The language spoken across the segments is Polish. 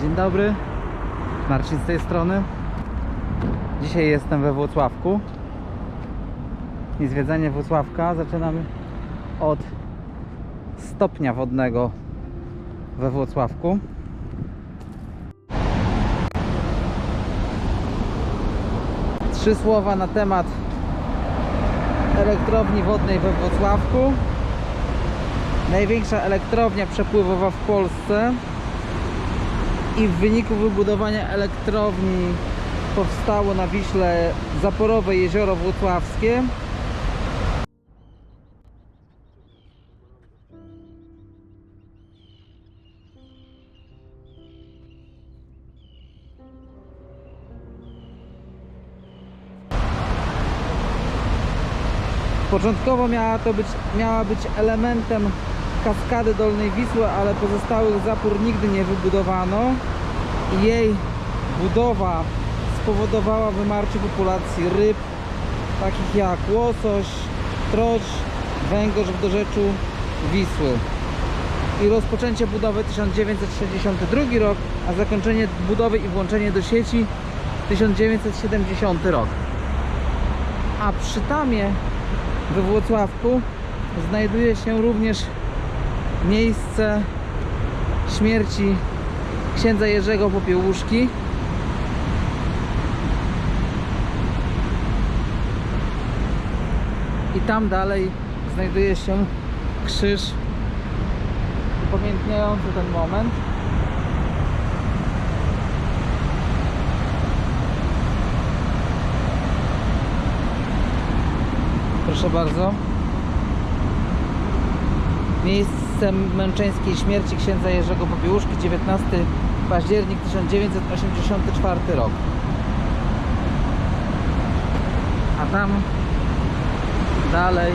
Dzień dobry, Marcin z tej strony. Dzisiaj jestem we Włocławku. I zwiedzanie Włocławka zaczynamy od stopnia wodnego we Włocławku. Trzy słowa na temat elektrowni wodnej we Włocławku. Największa elektrownia przepływowa w Polsce i w wyniku wybudowania elektrowni powstało na Wiśle zaporowe jezioro włocławskie. Początkowo miała to być, miała być elementem kaskady Dolnej Wisły, ale pozostałych zapór nigdy nie wybudowano jej budowa spowodowała wymarcie populacji ryb takich jak łosoś, troć, węgorz w dorzeczu Wisły i rozpoczęcie budowy 1962 rok, a zakończenie budowy i włączenie do sieci 1970 rok. A przy tamie we Włocławku znajduje się również miejsce śmierci księdza Jerzego Popiełuszki. I tam dalej znajduje się krzyż upamiętniający ten moment. Proszę bardzo. Miejscem męczeńskiej śmierci księdza Jerzego Popiełuszki 19 październik 1984 rok. A tam dalej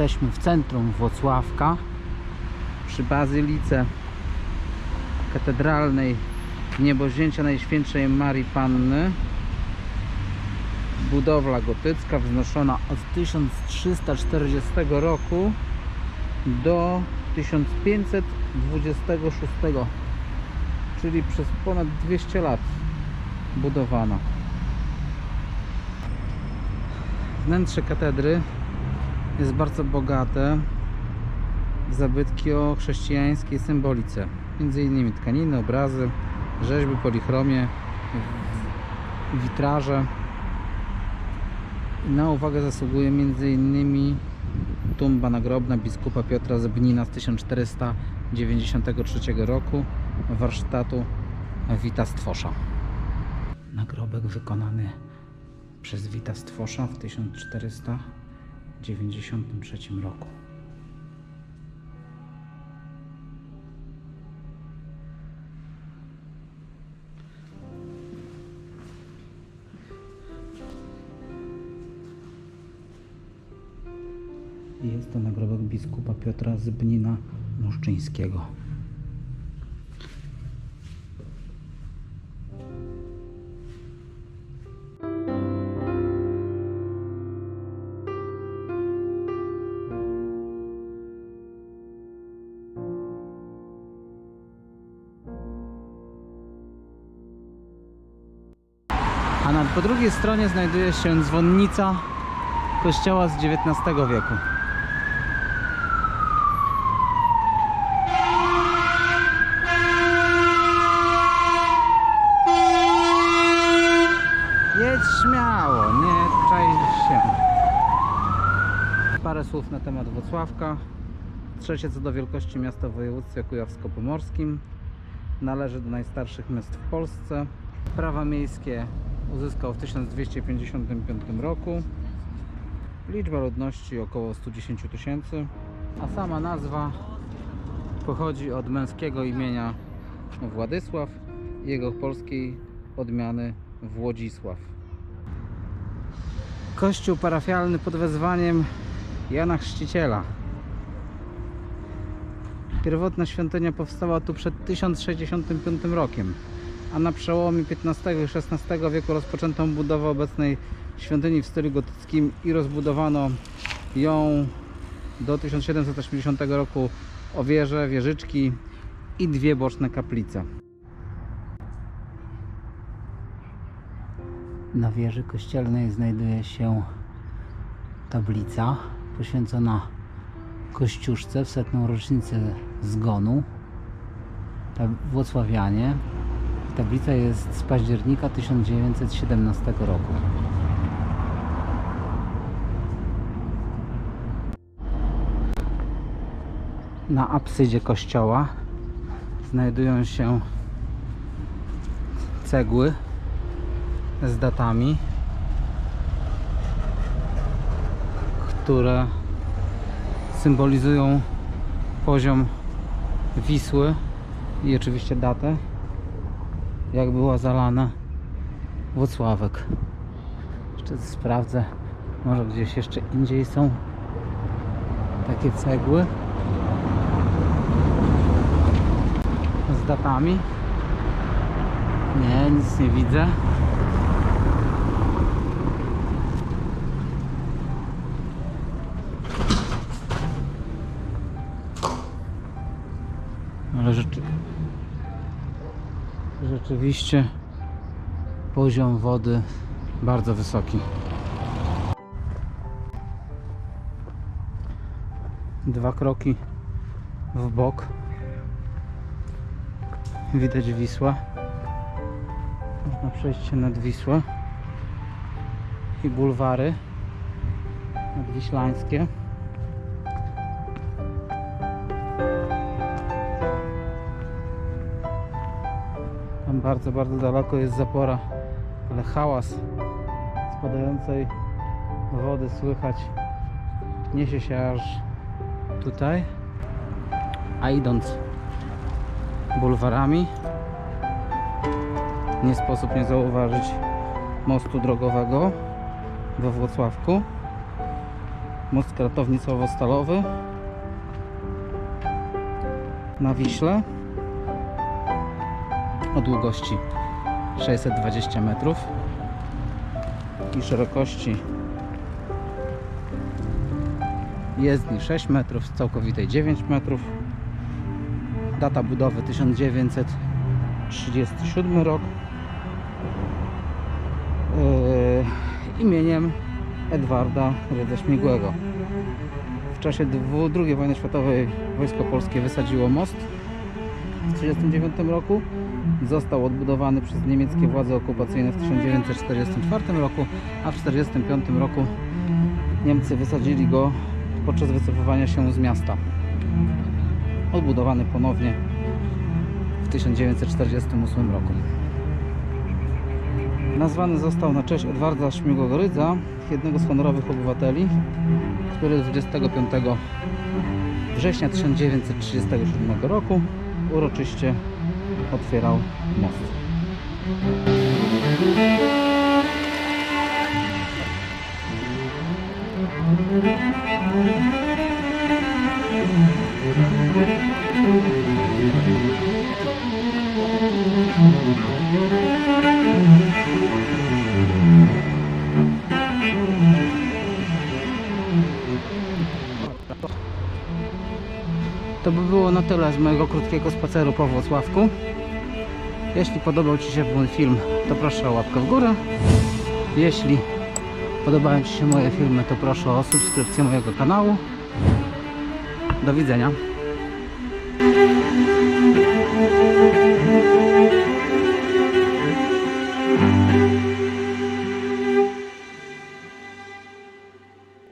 Jesteśmy w centrum Włocławka przy bazylice katedralnej Niebozięcia Najświętszej Marii Panny. Budowla gotycka wznoszona od 1340 roku do 1526, czyli przez ponad 200 lat budowana. Wnętrze katedry jest bardzo bogate w zabytki o chrześcijańskiej symbolice. Między innymi tkaniny, obrazy, rzeźby, polichromie, witraże. Na uwagę zasługuje między innymi tumba nagrobna biskupa Piotra z Bnina z 1493 roku warsztatu Wita Stwosza. Nagrobek wykonany przez Wita Stwosza w 1493 roku. Jest to nagrobek biskupa Piotra z Bnina A na, po drugiej stronie znajduje się dzwonnica kościoła z XIX wieku. Jedź śmiało, nie czaj się. Parę słów na temat Wrocławka. Trzecie co do wielkości miasto w województwie kujawsko-pomorskim. Należy do najstarszych miast w Polsce. Prawa miejskie uzyskał w 1255 roku. Liczba ludności około 110 tysięcy, a sama nazwa pochodzi od męskiego imienia Władysław i jego polskiej odmiany Włodzisław. Kościół parafialny pod wezwaniem Jana Chrzciciela. Pierwotna świątynia powstała tu przed 1065 rokiem, a na przełomie XV i XVI wieku rozpoczęto budowę obecnej świątyni w stylu gotyckim i rozbudowano ją do 1780 roku o wieże, wieżyczki i dwie boczne kaplice. Na wieży kościelnej znajduje się tablica poświęcona Kościuszce w setną rocznicę zgonu Włocławianie. Tablica jest z października 1917 roku. Na absydzie kościoła znajdują się cegły z datami, które symbolizują poziom Wisły i oczywiście datę, jak była zalana Włocławek. Jeszcze sprawdzę, może gdzieś jeszcze indziej są takie cegły z datami. Nie, nic nie widzę. Rzeczywiście poziom wody bardzo wysoki. Dwa kroki w bok. Widać Wisła. Można przejść się nad Wisłę. I bulwary nadwiślańskie. Bardzo, bardzo daleko jest zapora, ale hałas spadającej wody słychać niesie się aż tutaj. A idąc bulwarami nie sposób nie zauważyć mostu drogowego we Włocławku. Most kratownicowo-stalowy na Wiśle o długości 620 metrów i szerokości jezdni 6 metrów, całkowitej 9 metrów. Data budowy 1937 rok. Yy, imieniem Edwarda Rydza Śmigłego. W czasie II wojny światowej Wojsko Polskie wysadziło most w 1939 roku. Został odbudowany przez niemieckie władze okupacyjne w 1944 roku, a w 1945 roku Niemcy wysadzili go podczas wycofywania się z miasta. Odbudowany ponownie w 1948 roku. Nazwany został na cześć Edwarda Śmigłego Rydza, jednego z honorowych obywateli, który 25 września 1937 roku uroczyście otwierał most. To by było na tyle z mojego krótkiego spaceru po Włocławku. Jeśli podobał Ci się mój film, to proszę o łapkę w górę. Jeśli podobają Ci się moje filmy, to proszę o subskrypcję mojego kanału. Do widzenia.